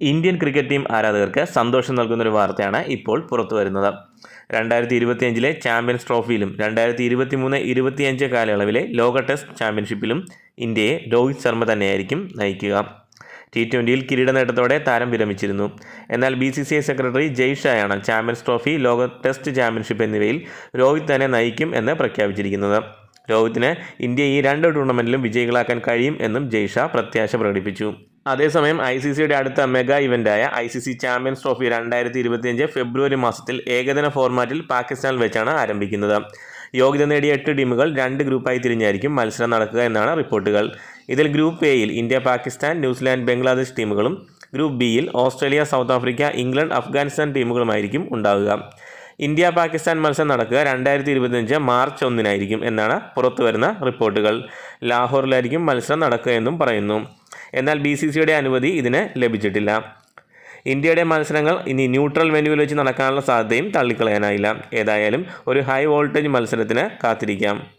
Indian cricket team ആരാധകർക്ക് സന്തോഷം നൽകുന്നൊരു വാർത്തയാണ് ഇപ്പോൾ പുറത്തു വരുന്നത്. രണ്ടായിരത്തി ഇരുപത്തിയഞ്ചിലെ ചാമ്പ്യൻസ് ട്രോഫിയിലും രണ്ടായിരത്തി ഇരുപത്തി മൂന്ന് ഇരുപത്തിയഞ്ച് കാലയളവിലെ ലോക ടെസ്റ്റ് ചാമ്പ്യൻഷിപ്പിലും ഇന്ത്യയെ രോഹിത് ശർമ്മ തന്നെയായിരിക്കും നയിക്കുക. ടി ട്വന്റിയിൽ കിരീട നേട്ടത്തോടെ താരം വിരമിച്ചിരുന്നു. എന്നാൽ B C C I secretary ജയ്ഷായാണ് champions trophy ലോക ടെസ്റ്റ് ചാമ്പ്യൻഷിപ്പ് എന്നിവയിൽ രോഹിത് തന്നെ നയിക്കും എന്ന് പ്രഖ്യാപിച്ചിരിക്കുന്നത്. രോഹിത്തിന് ഇന്ത്യ ഈ രണ്ട് ടൂർണമെന്റിലും വിജയികളാക്കാൻ കഴിയും എന്നും ജയ്ഷ പ്രത്യാശ പ്രകടിപ്പിച്ചു. അതേസമയം ഐ സി സിയുടെ അടുത്ത mega ഇവന്റായ I C C champions trophy രണ്ടായിരത്തി ഇരുപത്തിയഞ്ച് ഫെബ്രുവരി മാസത്തിൽ ഏകദിന ഫോർമാറ്റിൽ പാകിസ്ഥാനിൽ വെച്ചാണ് ആരംഭിക്കുന്നത്. യോഗ്യത നേടിയ എട്ട് ടീമുകൾ രണ്ട് ഗ്രൂപ്പായി തിരിഞ്ഞായിരിക്കും മത്സരം നടക്കുക എന്നാണ് റിപ്പോർട്ടുകൾ. ഇതിൽ ഗ്രൂപ്പ് എയിൽ ഇന്ത്യ പാകിസ്ഥാൻ ന്യൂസിലാൻഡ് ബംഗ്ലാദേശ് ടീമുകളും ഗ്രൂപ്പ് ബിയിൽ Australia south Africa England Afghanistan ടീമുകളുമായിരിക്കും ഉണ്ടാവുക. ഇന്ത്യ പാകിസ്ഥാൻ മത്സരം നടക്കുക രണ്ടായിരത്തി ഇരുപത്തിയഞ്ച് മാർച്ച് ഒന്നിനായിരിക്കും എന്നാണ് പുറത്തുവരുന്ന റിപ്പോർട്ടുകൾ. ലാഹോറിലായിരിക്കും മത്സരം നടക്കുക എന്നും പറയുന്നു. എന്നാൽ ബി സി സിയുടെ അനുമതി ഇതിന് ലഭിച്ചിട്ടില്ല. ഇന്ത്യയുടെ മത്സരങ്ങൾ ഇനി ന്യൂട്രൽ വെന്യൂവിൽ വെച്ച് നടക്കാനുള്ള സാധ്യതയും തള്ളിക്കളയാനായില്ല. ഏതായാലും ഒരു ഹൈ വോൾട്ടേജ് മത്സരത്തിന് കാത്തിരിക്കാം.